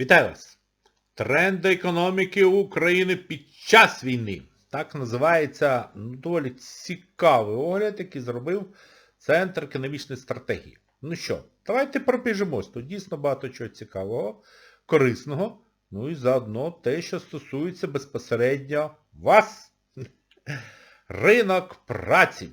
Вітаю вас! Тренди економіки України під час війни. Так називається ну, доволі цікавий огляд, який зробив Центр економічної стратегії. Ну що, давайте пробіжимось. Тут дійсно багато чого цікавого, корисного, ну і заодно те, що стосується безпосередньо вас. Ринок праці.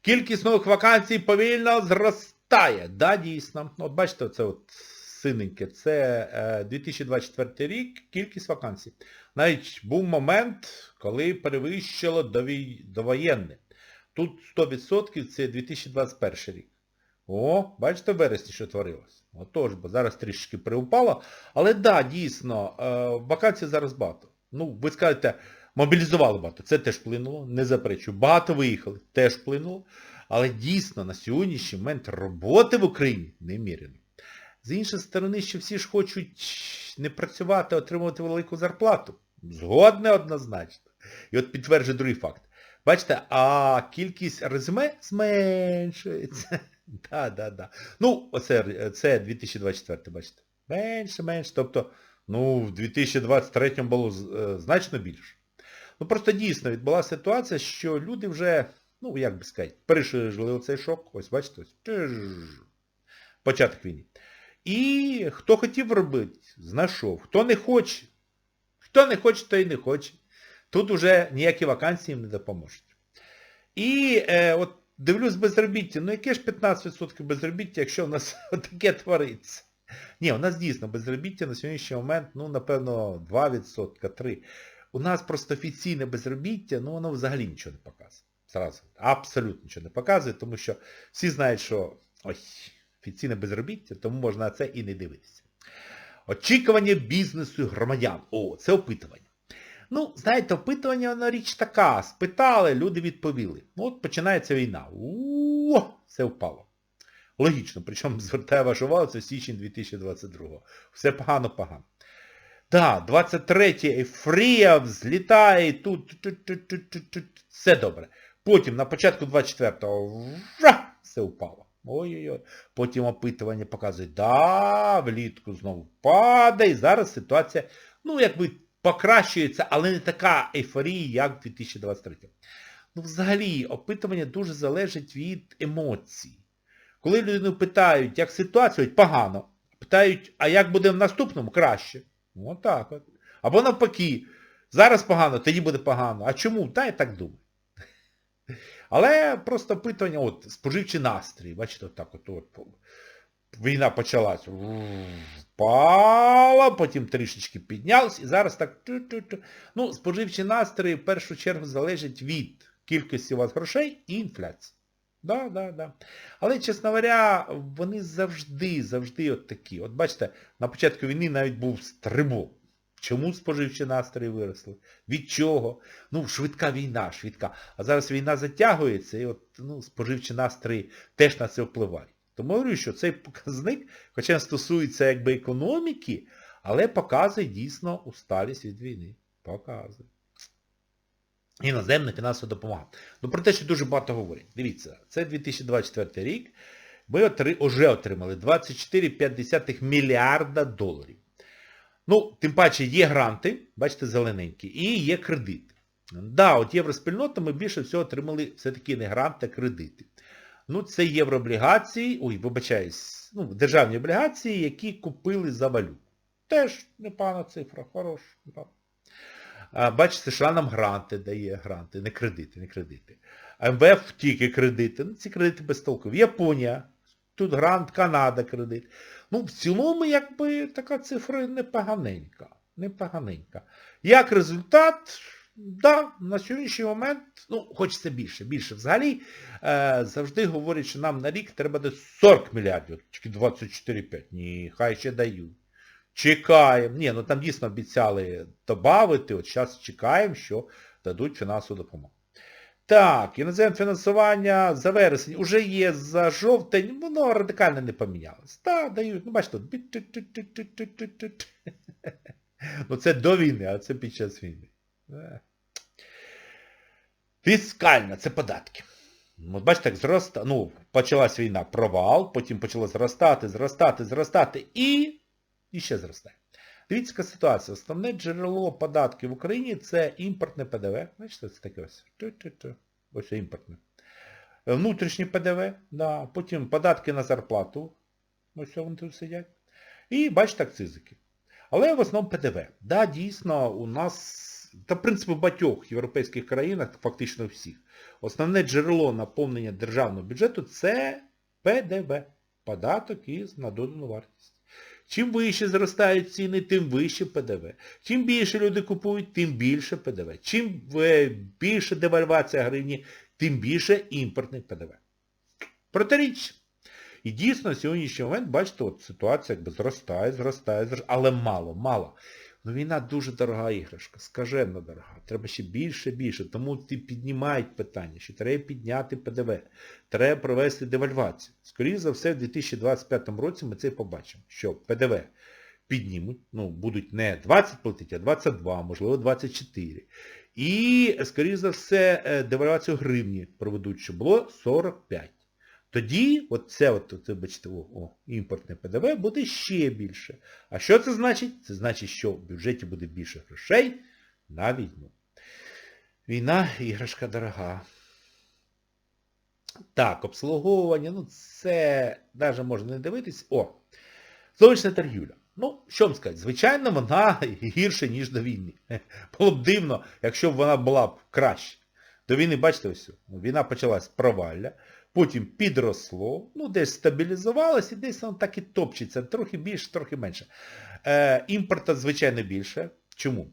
Кількість нових вакансій повільно зростає. Да, дійсно. От бачите, це от синеньке. Це е, 2024 рік, кількість вакансій. Навіть був момент, коли перевищило довоєнне. Тут 100% це 2021 рік. О, бачите, в вересні, що творилось. Отож, бо зараз трішки приупало. Але да, дійсно, е, вакансій зараз багато. Ну, ви скажете, мобілізували багато. Це теж вплинуло, не заперечую. Багато виїхали, теж вплинуло. Але дійсно на сьогоднішній момент роботи в Україні неміряно. З іншої сторони, що всі ж хочуть не працювати, отримувати велику зарплату. Згодне однозначно. І от підтверджує другий факт. Бачите, а кількість резюме зменшується. Да, да, да. Ну, оце це 2024, бачите. Менше, менше. Тобто, ну, в 2023 було е, значно більше. Ну просто дійсно відбулася ситуація, що люди вже, ну як би сказати, пережили оцей шок. Ось бачите, ось. Початок війни. І хто хотів робити, знайшов. Хто не хоче. Хто не хоче, той і не хоче. Тут уже ніякі вакансії їм не допоможуть. І е, от дивлюсь безробіття. Ну яке ж 15% безробіття, якщо в нас таке твориться? Ні, у нас дійсно безробіття на сьогоднішній момент, ну, напевно, 2%, 3%. У нас просто офіційне безробіття, ну воно взагалі нічого не показує. Зразу. Абсолютно нічого не показує, тому що всі знають, що ось, офіційне безробіття, тому можна на це і не дивитися. Очікування бізнесу громадян. О, це опитування. Ну, знаєте, опитування, воно річ така. Спитали, люди відповіли. Ну, от починається війна. О, все впало. Логічно, причому звертаю вашу увагу, це січень 2022. Все погано-погано. Так, 23 ейфрія взлітає, тут, тут, тут, тут, тут, тут, все добре. Потім на початку 24-го все впало. Ой-ой-ой. Потім опитування показує, да, влітку знову падає. Зараз ситуація, ну, якби покращується, але не така ейфорія, як в 2023. Ну, взагалі, опитування дуже залежить від емоцій. Коли людину питають, як ситуація, погано. Питають, а як буде в наступному, краще. Отак от. Або навпаки, зараз погано, тоді буде погано. А чому? Та я так думаю. Але просто опитування, от, споживчі настрої, бачите, отак от, от, війна почалась. Впала, потім трішечки піднялась, і зараз так. Ну, споживчі настрої в першу чергу залежать від кількості у вас грошей і інфляції. Да, да, да. Але, чесно говоря, вони завжди, завжди от такі. От бачите, на початку війни навіть був стрибок. Чому споживчі настрої виросли? Від чого? Ну, швидка війна, швидка. А зараз війна затягується, і от ну, споживчі настрої теж на це впливають. Тому говорю, що цей показник, хоча він стосується якби економіки, але показує дійсно усталість від війни. Показує. Іноземна фінансова допомога. Ну про те, що дуже багато говорять. Дивіться, це 2024 рік. Ми вже отримали 24,5 мільярда доларів. Ну, тим паче є гранти, бачите, зелененькі, і є кредити. Да, от євроспільнота ми більше всього отримали все-таки не гранти, а кредити. Ну, це єврооблігації, ой, вибачаюсь, ну, державні облігації, які купили за валюту. Теж непогана цифра, хороша. Да. Бачите, США нам гранти дає, гранти, не кредити, не кредити. МВФ тільки кредити. Ну, ці кредити безтолкові. Японія, тут грант, Канада кредит. Ну, в цілому, якби така цифра непоганенька. Непоганенька. Як результат, да, на сьогоднішній момент, ну, хочеться більше, більше. Взагалі, е, завжди говорять, що нам на рік треба десь 40 мільярдів, тільки 24,5. Ні, хай ще дають. Чекаємо. Ні, ну там дійсно обіцяли додати, от зараз чекаємо, що дадуть фінансову допомогу. Так, іноземне фінансування за вересень уже є за жовтень, воно радикально не помінялось. Так, дають, ну бачите. Ну це до війни, а це під час війни. Фіскальна, це податки. Бачите, як зроста, ну, почалась війна, провал, потім почало зростати, зростати, зростати і, і ще зростає. Дивіться, ситуація. Основне джерело податків в Україні це імпортне ПДВ. Бачите, це таке ось. Ось імпортне. Внутрішнє ПДВ, да. потім податки на зарплату. Ось вони тут сидять. І бачите акцизики. Але в основному ПДВ. Да, дійсно, у нас, та в принципі в багатьох європейських країнах, фактично всіх, основне джерело наповнення державного бюджету це ПДВ. Податок із на додану вартість. Чим вище зростають ціни, тим вище ПДВ. Чим більше люди купують, тим більше ПДВ. Чим е, більше девальвація гривні, тим більше імпортний ПДВ. Протиріч. І дійсно, на сьогоднішній момент, бачите, от ситуація якби зростає, зростає, зростає, але мало, мало. Ну війна дуже дорога іграшка, скажено дорога. Треба ще більше, більше. Тому ті піднімають питання, що треба підняти ПДВ, треба провести девальвацію. Скоріше за все, в 2025 році ми це побачимо, що ПДВ піднімуть, ну, будуть не 20 платити, а 22, можливо 24. І, скоріше за все, е, девальвацію гривні проведуть, що було 45. Тоді, от от, бачите, о, о, імпортне ПДВ буде ще більше. А що це значить? Це значить, що в бюджеті буде більше грошей на війну. Війна іграшка дорога. Так, обслуговування, ну це навіть можна не дивитись. О, зовнішня торгівля. Ну, що вам сказати, звичайно, вона гірше, ніж до війни. Було б дивно, якщо б вона була б краще. До війни, бачите, ось, війна почалась провалля, потім підросло, ну десь стабілізувалось і десь воно так і топчеться, трохи більше, трохи менше. Е, імпорта, звичайно, більше. Чому?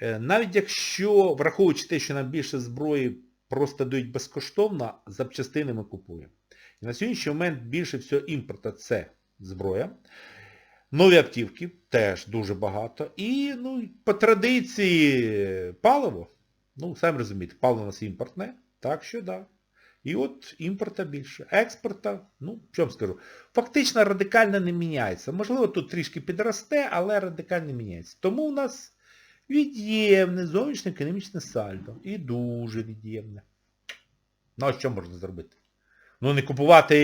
Е, навіть якщо, враховуючи те, що нам більше зброї просто дають безкоштовно, запчастини ми купуємо. І на сьогоднішній момент більше всього імпорта це зброя. Нові автівки теж дуже багато. І ну, по традиції паливо. Ну, самі розумієте, паливо у нас імпортне, так що да. І от імпорта більше. Експорта, ну, що вам скажу, фактично радикально не міняється. Можливо, тут трішки підросте, але радикально не міняється. Тому у нас від'ємне зовнішнє економічне сальдо. І дуже від'ємне. Ну а що можна зробити? Ну не купувати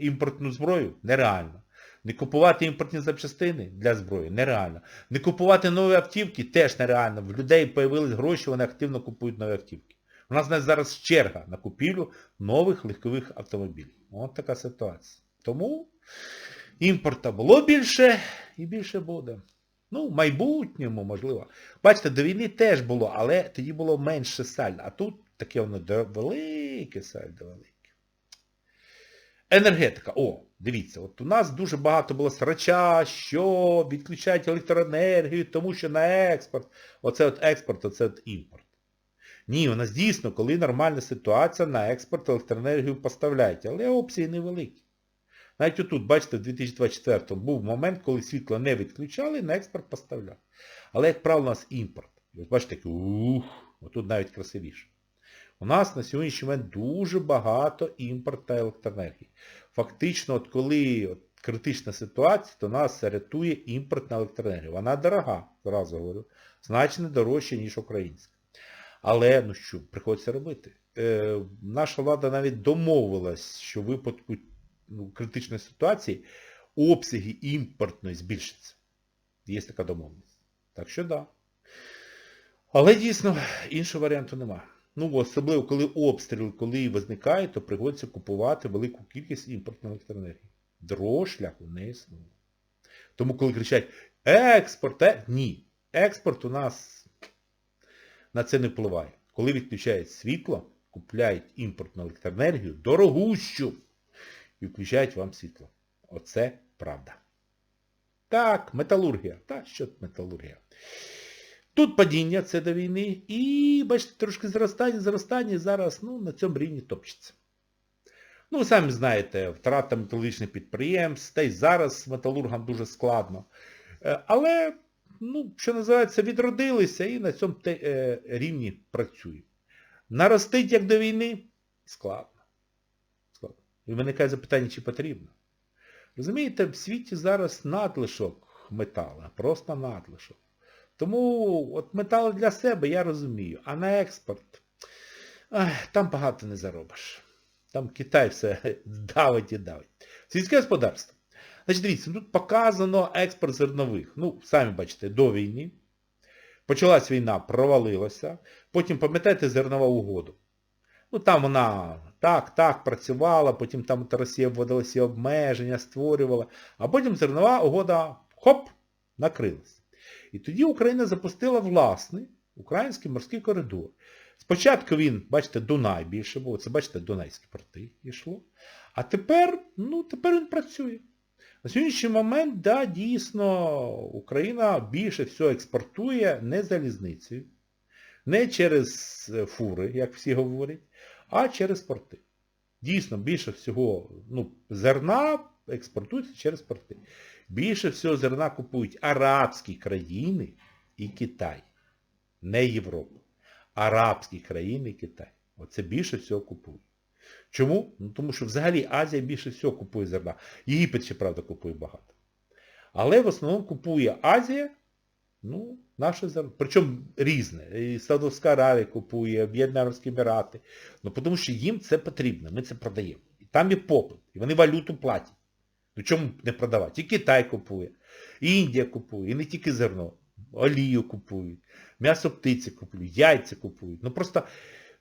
імпортну зброю нереально. Не купувати імпортні запчастини для зброї нереально. Не купувати нові автівки теж нереально. В людей з'явились гроші, вони активно купують нові автівки. У нас навіть зараз черга на купівлю нових легкових автомобілів. Ось така ситуація. Тому імпорта було більше і більше буде. Ну, в майбутньому, можливо. Бачите, до війни теж було, але тоді було менше сальдо. А тут таке воно велике сальдо велике. Енергетика. О, дивіться, от у нас дуже багато було срача, що відключають електроенергію, тому що на експорт. Оце от експорт, оце от імпорт. Ні, у нас дійсно, коли нормальна ситуація, на експорт електроенергію поставляють, але опції невеликі. Навіть отут, бачите, в 2024 був момент, коли світло не відключали, на експорт поставляли. Але, як правило, у нас імпорт. І бачите, такий, ух, отут навіть красивіше. У нас на сьогоднішній момент дуже багато імпорта електроенергії. Фактично, от коли от, критична ситуація, то нас рятує імпортна електроенергія. Вона дорога, зразу говорю, значно дорожча, ніж українська. Але, ну що, приходиться робити. Е, наша влада навіть домовилась, що в випадку ну, критичної ситуації обсяги імпортної збільшаться. Є така домовленість. Так що да. Але дійсно, іншого варіанту немає. Ну, особливо, коли обстріл, коли виникає, то приходиться купувати велику кількість імпортної електроенергії. Другого шляху не існує. Тому коли кричать експорт, е... ні. Експорт у нас на це не впливає. Коли відключають світло, купляють імпортну електроенергію, дорогущу, і включають вам світло. Оце правда. Так, металургія. Та, що металургія? Тут падіння, це до війни, і, бачите, трошки зростання, зростання, зараз ну, на цьому рівні топчеться. Ну, ви самі знаєте, втрата металургічних підприємств, та й зараз металургам дуже складно. Е, Але, ну, що називається, відродилися і на цьому е, рівні працюють. Наростить, як до війни, складно. складно. І виникає запитання, чи потрібно. Розумієте, в світі зараз надлишок металу, просто надлишок. Тому от метал для себе я розумію, а на експорт ах, там багато не заробиш. Там Китай все давить і давить. Сільське господарство. Значить, дивіться, тут показано експорт зернових. Ну, самі бачите, до війни. Почалась війна, провалилася. Потім, пам'ятаєте, зернова угода. Ну там вона так, так працювала, потім там Росія вводила всі обмеження, створювала, а потім зернова угода, хоп, накрилась. І тоді Україна запустила власний український морський коридор. Спочатку він, бачите, Дунай більше був, це бачите, Дунайські порти йшло. А тепер, ну, тепер він працює. На сьогоднішній момент, да, дійсно, Україна більше всього експортує не залізницею, не через е, фури, як всі говорять, а через порти. Дійсно, більше всього ну, зерна експортується через порти. Більше всього зерна купують арабські країни і Китай. Не Європа. Арабські країни і Китай. Оце більше всього купують. Чому? Ну, тому що взагалі Азія більше всього купує зерна. Єгипет ще, правда, купує багато. Але в основному купує Азія, ну, наше зерно. Причому різне. І Саудовська Аравія купує, Об'єднані Арабські Емірати. Ну, тому що їм це потрібно, ми це продаємо. І там є попит. І вони валюту платять. Ну чому не продавати? І Китай купує, і Індія купує, і не тільки зерно. Олію купують, м'ясо птиці купують, яйця купують. Ну просто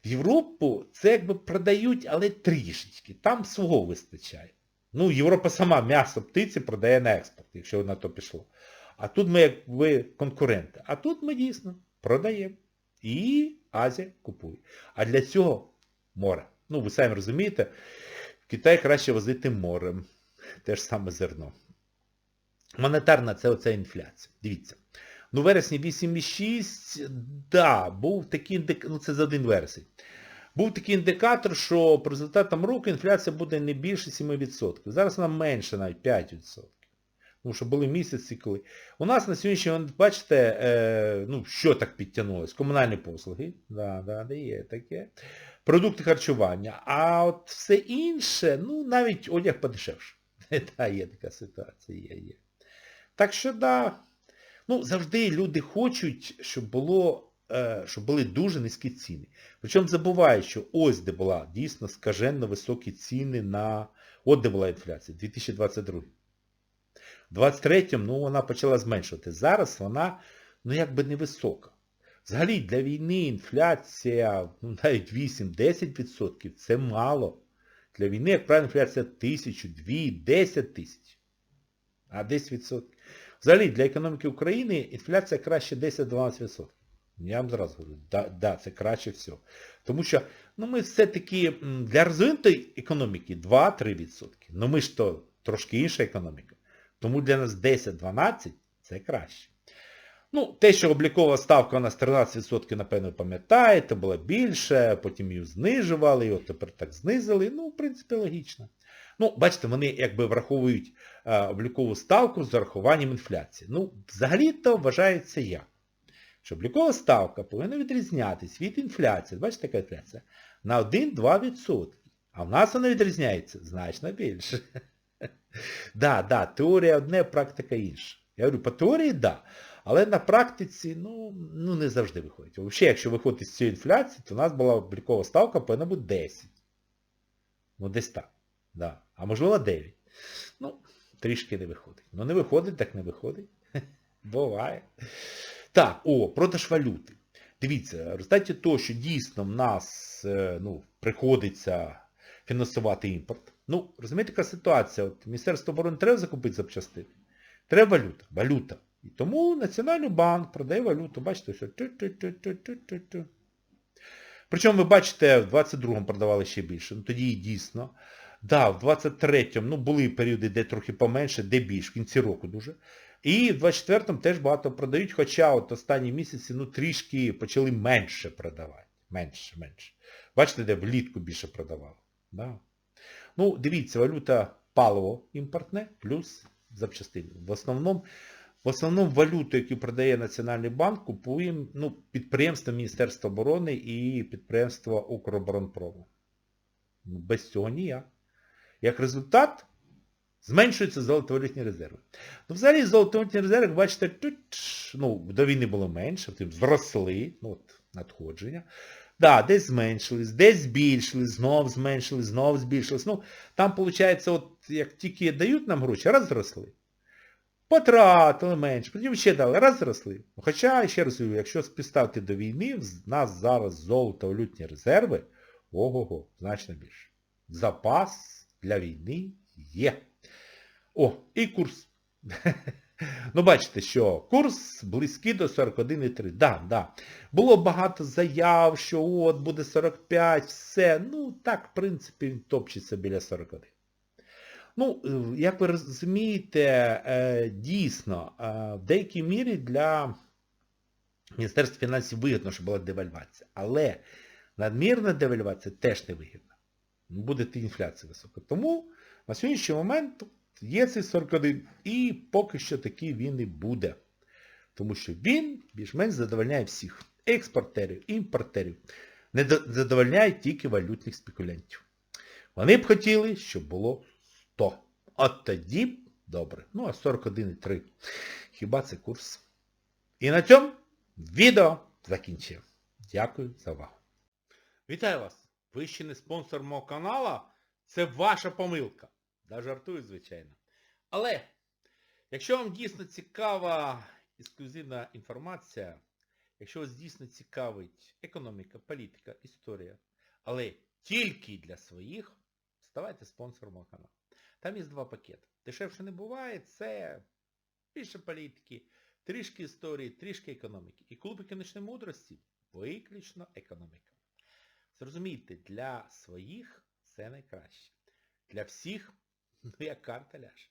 Європу це якби продають, але трішечки. Там свого вистачає. Ну, Європа сама м'ясо птиці продає на експорт, якщо на то пішло. А тут ми якби конкуренти. А тут ми дійсно продаємо. І Азія купує. А для цього море. Ну, ви самі розумієте, в Китай краще возити морем. Те ж саме зерно. Монетарна це оця інфляція. Дивіться. Ну, вересні 8,6, да, був такий індикатор, ну це за один вересень. Був такий індикатор, що по результатам року інфляція буде не більше 7%. Зараз вона менше навіть 5%. Тому що були місяці, коли. У нас на сьогоднішній момент, бачите, е, ну, що так підтягнулось? Комунальні послуги, да, да, де є таке. Продукти харчування. А от все інше, ну, навіть одяг подешевше. Так, є така ситуація, є, є. Так що, да. Ну, завжди люди хочуть, щоб було, е, щоб були дуже низькі ціни. Причому забувають, що ось де була дійсно скаженно високі ціни на... От де була інфляція, 2022. В 23-му, ну, вона почала зменшувати. Зараз вона, ну, якби невисока. Взагалі, для війни інфляція, ну, навіть 8-10% це мало. Для війни, як правило, інфляція 1000, 2, 10 тисяч. А 10%. Взагалі, для економіки України інфляція краще 10-12%. Я вам зразу говорю, да, да, це краще всього. Тому що ну, ми все-таки для розвинутої економіки 2-3%. Ну ми ж то трошки інша економіка. Тому для нас 10-12% це краще. Ну, те, що облікова ставка у нас 13%, напевно, пам'ятаєте, була більше, потім її знижували, і от тепер так знизили. Ну, в принципі, логічно. Ну, бачите, вони якби враховують облікову ставку з зарахуванням інфляції. Ну, взагалі-то вважається як? Що облікова ставка повинна відрізнятися від інфляції. Бачите, яка інфляція? На 1-2%. А в нас вона відрізняється значно більше. Да, да, теорія одне, практика інша. Я говорю, по теорії, да. Але на практиці, ну, ну не завжди виходить. Взагалі, якщо виходити з цієї інфляції, то у нас була облікова ставка повинна бути 10. Ну, десь так. Да. А можливо 9. Ну, трішки не виходить. Ну не виходить, так не виходить. Буває. Так, о, продаж валюти. Дивіться, в результаті того, що дійсно в нас е, ну, приходиться фінансувати імпорт. Ну, розумієте, яка ситуація? От Міністерство оборони треба закупити запчастини. Треба валюта. Валюта. І тому Національний банк продає валюту. Бачите, все. Ту-ту-ту-ту-ту-ту. Причому ви бачите, в 22-му продавали ще більше. Ну тоді і дійсно. Да, в 23-му, ну, були періоди, де трохи поменше, де більше, в кінці року дуже. І в 24-му теж багато продають, хоча от останні місяці, ну, трішки почали менше продавати. Менше, менше. Бачите, де влітку більше продавали. Да. Ну, дивіться, валюта паливо імпортне, плюс запчастини. В основному, в основному валюту, яку продає Національний банк, купуємо ну, підприємство Міністерства оборони і підприємство Укроборонпрому. Ну, без цього ніяк. Як результат, зменшуються золотовалютні резерви. Ну, взагалі, золотовалютні резерви, бачите, тут, ну, до війни було менше, тим зросли, ну, от, надходження. Да, десь зменшились, десь збільшились, знов зменшились, знов збільшились. Ну, там, виходить, от як тільки дають нам гроші, раз зросли. Потратили менше, потім ще дали, раз зросли. Хоча, ще раз якщо співставити до війни, в нас зараз золото, валютні резерви, ого-го, значно більше. Запас для війни є. О, і курс. Ну, бачите, що курс близький до 41,3. Да, да. Було багато заяв, що от буде 45, все. Ну, так, в принципі, він топчеться біля 41. Ну, е, як ви розумієте, е, дійсно, е, в деякій мірі для Міністерства фінансів вигідно, що була девальвація. Але надмірна девальвація теж не вигідна. Буде інфляція висока. Тому на сьогоднішній момент є цей 41 і поки що такий він і буде. Тому що він більш-менш задовольняє всіх. Експортерів, імпортерів. Не задовольняє тільки валютних спекулянтів. Вони б хотіли, щоб було 100. От тоді добре. Ну, а 41,3. Хіба це курс? І на цьому відео закінчив. Дякую за увагу. Вітаю вас! Ви ще не спонсор мого каналу? Це ваша помилка. Да жартую, звичайно. Але, якщо вам дійсно цікава ексклюзивна інформація, якщо вас дійсно цікавить економіка, політика, історія, але тільки для своїх, ставайте спонсором мого каналу. Там є два пакети. Дешевше не буває, це більше політики, трішки історії, трішки економіки. І клуб економічної мудрості виключно економіка. Зрозумійте, для своїх це найкраще. Для всіх, ну як карта ляже.